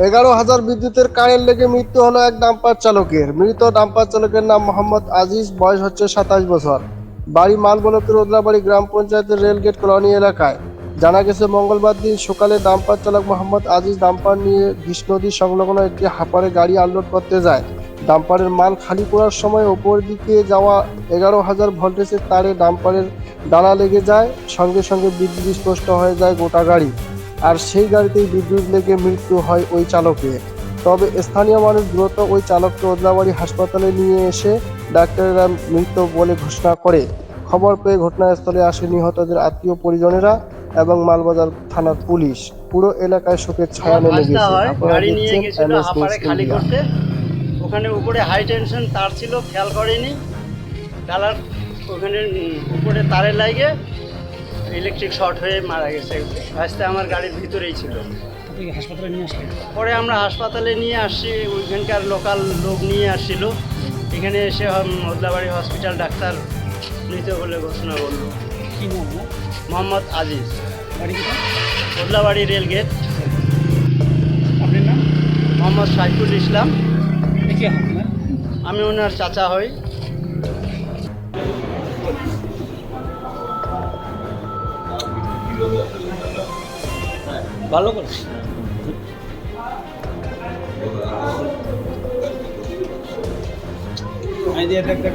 এগারো হাজার বিদ্যুতের কারেন্ট লেগে মৃত্যু হলো এক ডাম্পার চালকের। মৃত ডাম্পার চালকের নাম মোহাম্মদ আজিজ, বয়স হচ্ছে সাতাশ বছর। বাড়ি মালবলকের ওদলাবাড়ি গ্রাম পঞ্চায়েতের রেলগেট কলোনি এলাকায়। জানা গেছে, মঙ্গলবার দিন সকালে ডাম্পার চালক মোহাম্মদ আজিজ ডাম্পার নিয়ে ঘিস নদী সংলগ্ন একটি হাপারে গাড়ি আনলোড করতে যায়। ডাম্পারের মাল খালি করার সময় ওপর দিকে যাওয়া এগারো হাজার ভোল্টেজের তারে ডাম্পারের ডানা লেগে যায়। সঙ্গে সঙ্গে বিদ্যুৎ স্পষ্ট হয়ে যায় গোটা গাড়ি। আর সেই গাড়িতেই বিদ্যুৎ লেগে মৃত্যু হয় ওই চালকের তবে স্থানীয় মানুষ দ্রুত ওই চালককে ওদলাবাড়ি হাসপাতালে নিয়ে এসে ডাক্তারেরা মৃত বলে ঘোষণা করে। খবর পেয়ে ঘটনাস্থলে আসে নিহতদের আত্মীয় পরিজনেরা এবং মালবাজার থানার পুলিশ। পুরো এলাকায় শোকের ছায়া নেমে গেছে। গাড়ি নিয়ে গেছিল হাপারে খালি করতে ওখানে উপরে হাই টেনশন তার ছিল খেয়াল করেনি। ডালার ওখানে উপরে তারে লাগে ইলেকট্রিক শর্ট হয়ে মারা গেছে। ভাজতে আমার গাড়ির ভিতরেই ছিল। হাসপাতালে নিয়ে আসলেন? পরে আমরা হাসপাতালে নিয়ে আসছি ওইখানকার লোকাল লোক নিয়ে আসছিল এখানে এসে মদলাবাড়ি হসপিটাল ডাক্তার মৃত বলে ঘোষণা করল। কি নাম মোহাম্মদ আজিজ। বাড়ি মদলাবাড়ি রেলগেট আপনার নাম? মোহাম্মদ সাইফুল ইসলাম। আমি ওনার চাচা হই। ভালো করে। আইডিয়া দেখ দেখ